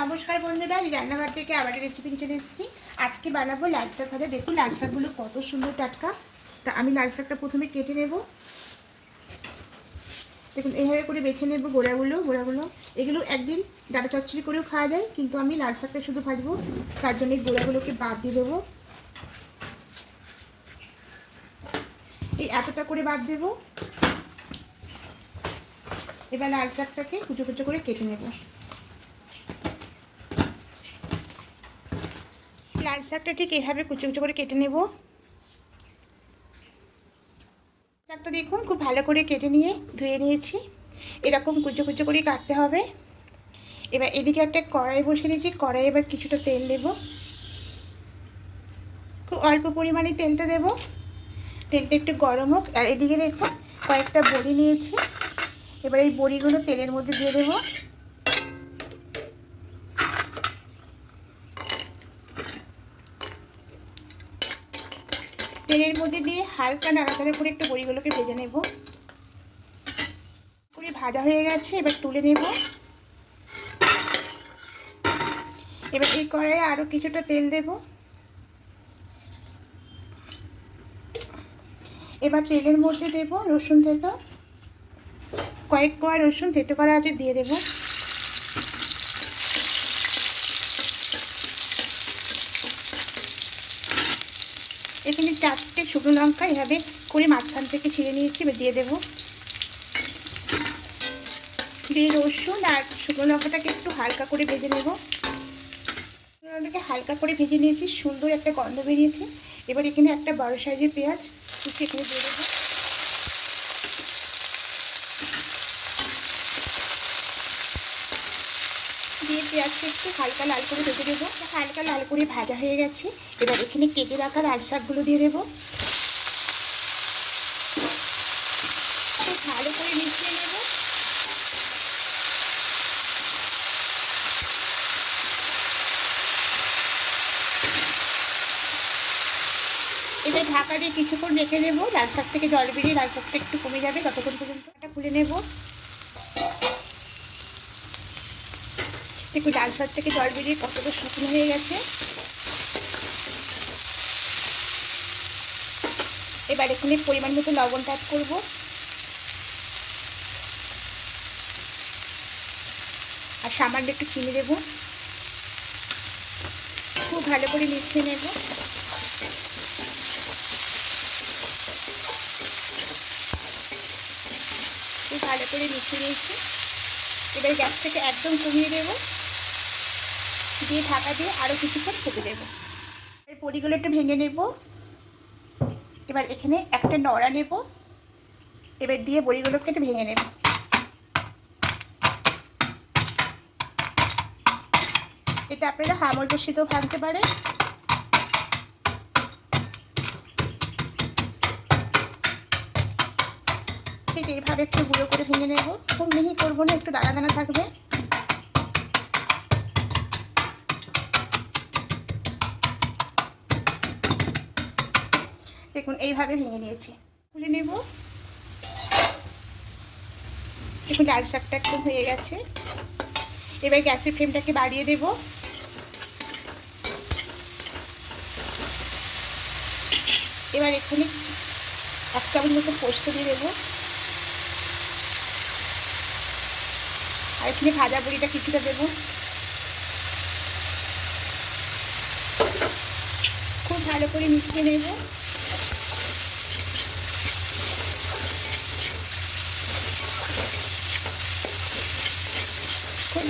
নমস্কার বন্ধুরা, আমি রান্নাঘর থেকে আবার রেসিপি চলে এসেছি। আজকে বানাবো লাল শাক ভাজা। দেখুন, লাল শাকগুলো কত সুন্দর টাটকা। তা আমি লাল শাকটা প্রথমে কেটে নেব। দেখুন এইভাবে করে বেছে নেব গোড়াগুলো গোড়াগুলো। এগুলো একদিন ডাটা চচ্চড়ি করেও খাওয়া যায়, কিন্তু আমি লাল শাকটা শুধু ভাজবো। তার জন্য গোড়াগুলোকে বাদ দিয়ে দেবো। এই এতটা করে বাদ দেবো। এবার লাল শাকটাকে কুচো কুচো করে কেটে নেব। লাল শাকটা ঠিক এভাবে কুচো কুচো করে কেটে নেব। শাকটা দেখুন, খুব ভালো করে কেটে নিয়ে ধুয়ে নিয়েছি। এরকম কুচো কুচো করে কাটতে হবে। এবার এদিকে একটা কড়াই বসে নিয়েছি কড়াই এবার কিছুটা তেল দেব। খুব অল্প পরিমাণে তেলটা দেব। তেলটা একটু গরম হোক। আর এদিকে দেখুন, কয়েকটা বড়ি নিয়েছি। এবার এই বড়িগুলো তেলের মধ্যে দিয়ে দেবো। তেলের মধ্যে দিয়ে হালকা নাড়াচাড়া করে একটু বড়িগুলোকে ভেজে নেব। করে ভাজা হয়ে গেছে, এবার তুলে নেব। এবার এই কড়াইয়ে আরও কিছুটা তেল দেব। এবার তেলের মধ্যে দেব রসুন থেতো। কয়েক কোয়া রসুন থেতো করা আছে, দিয়ে দেবো। এখানে চারটে শুকনো লঙ্কা এভাবে করে মাঝখান থেকে ছিঁড়ে নিয়েছি, এবার দিয়ে দেবো। দিয়ে রসুন আর শুকনো লঙ্কাটাকে একটু হালকা করে ভেজে নেব। লঙ্কাটাকে হালকা করে ভেজে নিয়েছি, সুন্দর একটা গন্ধ বেরিয়েছে। এবার এখানে একটা বড় সাইজের পেঁয়াজ এখানে দিয়ে দেবো। দিয়ে পেঁয়াজটা একটু হালকা লাল করে ভেজে দেবো হালকা লাল করে ভাজা হয়ে গেছে। এবার এখানে কেটে রাখা লাল শাকগুলো দিয়ে দেবো। ভালো করে মিশিয়ে নেব। এবার ঢাকা দিয়ে কিছুক্ষণ রেখে দেবো। লাল শাক থেকে জল বেরিয়ে লাল শাকটা একটু কমে যাবে ততক্ষণ পর্যন্ত। খুলে নেব। দেখুন ডাল সার থেকে জল বেরিয়ে কতটা শুকনো হয়ে গেছে। এবার এখানে পরিমাণ মতো লবণ অ্যাড করব। আর সামান্য একটু চিনি দেব। খুব ভালো করে মিশিয়ে নেব। খুব ভালো করে মিশিয়ে নিয়েছি। এবার গ্যাসটাকে একদম কমিয়ে দেবো। দিয়ে ঢাকা দিয়ে আরও কিছুক্ষণ ফুটে দেবো এই পরিগুলো একটু ভেঙে নেব। এবার এখানে একটা নড়া নেব। এবার দিয়ে বড়িগুলোকে একটু ভেঙে নেব। এটা আপনারা হামল বসিতেও ভাঙতে পারেন। ঠিক এইভাবে একটু গুঁড়ো করে ভেঙে নেব। খুব মিহি করব না, একটু দানা দানা থাকবে। দেখুন, এইভাবে ভেঙে নিয়েছি। খুলে নেব। দেখুন লাল শাকটা একদম হয়ে গেছে। এবার গ্যাসের ফ্লেমটাকে বাড়িয়ে দেব। এবার এখানে এক চামচ মতো পোস্ত দিয়ে দেবো। আর এখানে ভাজা বড়িটা কিছুটা দেবো। খুব ভালো করে মিশিয়ে নেব।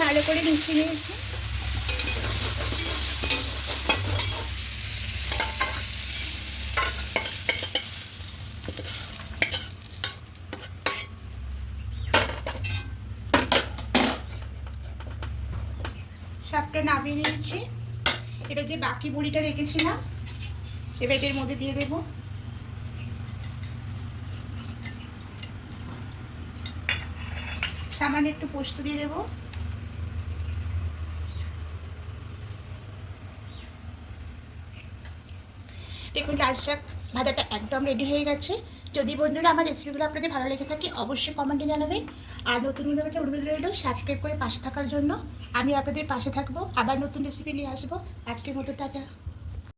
ভালো করে মিশিয়ে নিয়েছি। সবটা নামিয়ে নিয়েছি। এবার যে বাকি বড়িটা রেখেছিলাম, এবার এটার মধ্যে দিয়ে দেব। সামান্য একটু পোস্ত দিয়ে দেব। দেখুন, লাল শাক ভাজাটা একদম রেডি হয়ে গেছে। যদি বন্ধুরা আমার রেসিপিগুলো আপনাদের ভালো লেগে থাকে, অবশ্যই কমেন্টে জানাবেন। আর নতুন বন্ধুদের কাছে অনুরোধ রইল সাবস্ক্রাইব করে পাশে থাকার জন্য। আমি আপনাদের পাশে থাকব, আবার নতুন রেসিপি নিয়ে আসব। আজকের মতো, টাটা।